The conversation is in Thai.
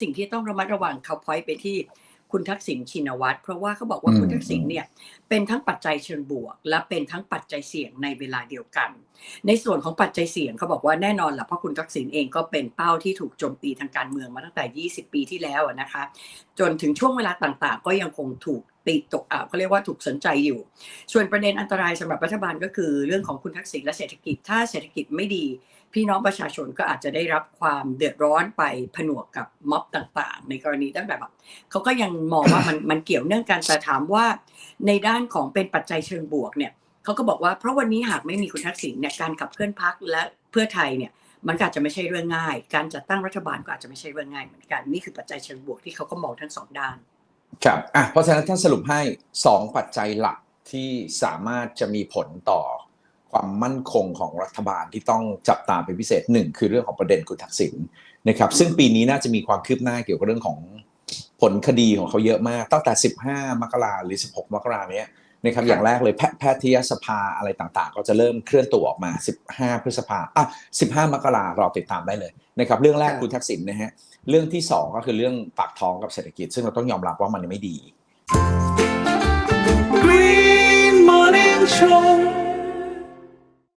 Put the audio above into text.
สิ่งที่ต้องระมัดระวังเขาพอยไปที่คุณทักษิณชินวัตรเพราะว่าเขาบอกว่าอืมคุณทักษิณเนี่ยเป็นทั้งปัจจัยเชิงบวก และเป็นทั้งปัจจัยเสี่ยงในเวลาเดียวกัน ในส่วนของปัจจัยเสี่ยงเขาบอกว่าแน่นอนแหละเพราะคุณทักษิณเองก็เป็นเป้าที่ถูกโจมตีทางการเมืองมาตั้งแต่ 20 ปีที่แล้วอะนะคะ จนถึงช่วงเวลาต่างๆ ก็ยังคงถูก ตีตกอ่าเขาเรียกว่าถูกสนใจอยู่ ส่วนประเด็นอันตรายสำหรับรัฐบาลก็คือเรื่องของคุณทักษิณและเศรษฐกิจ ถ้าเศรษฐกิจไม่ดี พี่น้องประชาชนก็อาจจะได้รับความเดือดร้อนไปผนวกกับม็อบต่างๆ ในกรณีตั้งแต่แบบเขาก็ยังมองว่ามันมันเกี่ยวเนื่องกันแต่ถามว่า ในด้านของเป็นปัจจัยเชิงบวกเนี่ยเขาก็บอกว่าเพราะวันนี้หากไม่มีคุณทักษิณเนี่ยการขับเคลื่อนพักและเพื่อไทยเนี่ยมันอาจจะไม่ใช่เรื่องง่าย การจัดตั้งรัฐบาลก็อาจจะไม่ใช่เรื่องง่ายเหมือนกัน นี่คือปัจจัยเชิงบวกที่เขาก็มองทั้งสองด้าน ครับอะเพราะฉะนั้นท่านสรุปให้ 2 ปัจจัยหลักที่สามารถจะมีผลต่อความมั่นคงของรัฐบาลที่ต้องจับตามเป็นพิเศษหนึ่งคือเรื่องของประเด็นคุณทักษิณนะครับซึ่งปีนี้น่าจะมีความคืบหน้าเกี่ยวกับเรื่องของผลคดีของเขาเยอะมากตั้งแต่ 15 มกราหรือ 16 มกราเนี้ย นะครับค่ะอย่างแรกเลยแพแพทยสภาอะไรต่างๆ ก็จะเริ่มเคลื่อนตัวออกมา 15 พฤษภาอะ15 มกรารอติดตามได้เลยนะครับเรื่องแรกคุณทักษิณนะฮะเรื่องที่สองก็คือเรื่องปากท้องกับเศรษฐกิจ ซึ่งเราต้องยอมรับว่ามันยังไม่ดี